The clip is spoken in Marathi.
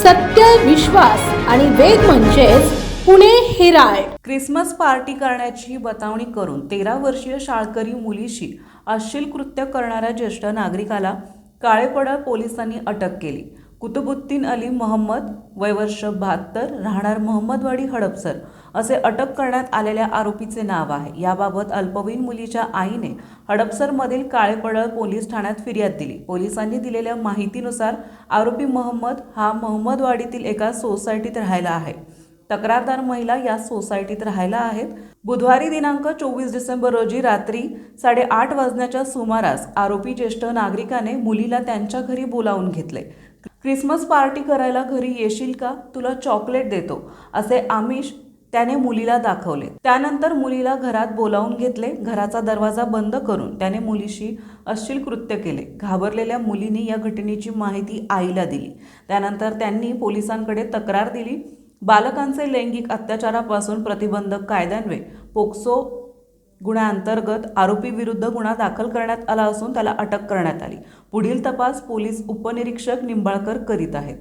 सत्य विश्वास आणि वेग म्हणजेच पुणे हेराल्ड क्रिसमस पार्टी करण्याची बतावणी करून तेरा वर्षीय शाळकरी मुलीशी अश्लील कृत्य करणाऱ्या ज्येष्ठ नागरिकाला काळेपडळ पोलिसांनी अटक केली. कुतुबुद्दीन अली मोहम्मद वयवर्ष बहात्तर राहणार मोहम्मदवाडी हडपसर असे अटक करण्यात आलेल्या आरोपीचे नाव आहे. याबाबत अल्पवयीन मुलीच्या आईने हडपसरमधील काळेपडळ पोलीस ठाण्यात फिर्याद दिली. पोलिसांनी दिलेल्या माहितीनुसार आरोपी मोहम्मद हा मोहम्मदवाडीतील एका सोसायटीत राहायला आहे. तक्रारदार महिला या सोसायटीत राहायला आहेत. बुधवारी दिनांक चोवीस डिसेंबर रोजी रात्री साडेआठ वाजण्याच्या सुमारास आरोपी ज्येष्ठ नागरिकाने मुलीला त्यांच्या घरी बोलावून घेतले. क्रिसमस पार्टी करायला घरी येशील का? तुला चॉकलेट देतो असे आमिष त्याने मुलीला दाखवले. त्यानंतर मुलीला घरात बोलावून घेतले. घराचा दरवाजा बंद करून त्याने मुलीशी अश्लील कृत्य केले. घाबरलेल्या मुलीने या घटनेची माहिती आईला दिली. त्यानंतर त्यांनी पोलिसांकडे तक्रार दिली. बालकांचे लैंगिक अत्याचारापासून प्रतिबंधक कायद्यान्वये पोक्सो गुन्ह्याअंतर्गत आरोपीविरुद्ध गुन्हा दाखल करण्यात आला असून त्याला अटक करण्यात आली. पुढील तपास पोलीस उपनिरीक्षक निंबाळकर करीत आहेत.